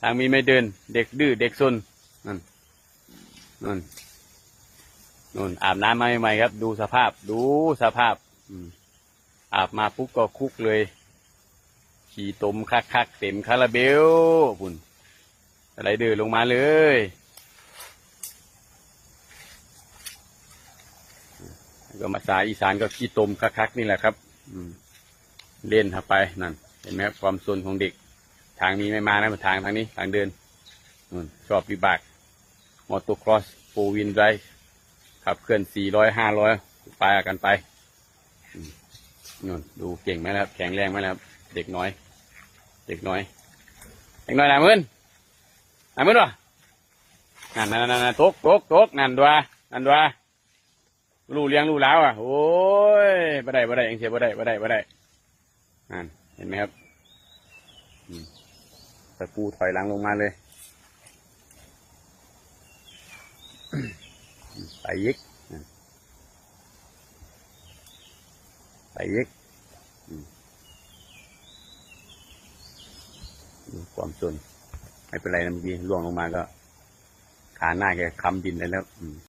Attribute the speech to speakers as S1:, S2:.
S1: ทางมีไม่เดิน เด็กดื้อเด็กซนนั่นนั่นนู่นอาบน้ำมาใหม่ๆครับ ดูสภาพ ดูสภาพอาบมาปุ๊บก็คุกเลย ขี่ตมคักๆเต็มคาราเบลปุ่นอะไรเดือลงมาเลยก็มาสายอีสานก็ขี้ตมคักๆนี่แหละครับเล่นเข้าไปนั่น เห็นไหมครับความซนของเด็ก ทางนี้ไม่มานะทางทางนี้ทางเดินนู่นชอบวิบากมอเตอร์ครอสโฟวินไรขับเคลื่อนสี่ร้อยห้าร้อยไปกันไปนู่นดูเก่งไหมครับ แข็งแรงไหมครับ เด็กน้อย เด็กน้อย เด็กน้อยหนามืนหนามืนวะนั่นนั่นนั่นนั่นตกตกตกนั่นดัวนั่นดัวรู้เลี้ยงรู้แล้วอะโอ้ยบ่ได้บ่ได้เองเสียบ่ได้บ่ได้บ่ได้นั่นเห็นไหมครับ ตะปูถอยหลังลงมาเลยไปยิกไปยิกความสนไม่เป็นไรนะเมื่อกี้ล่วงลงมาก็ ขาหน้าแกค้ำดินเลยแล้ว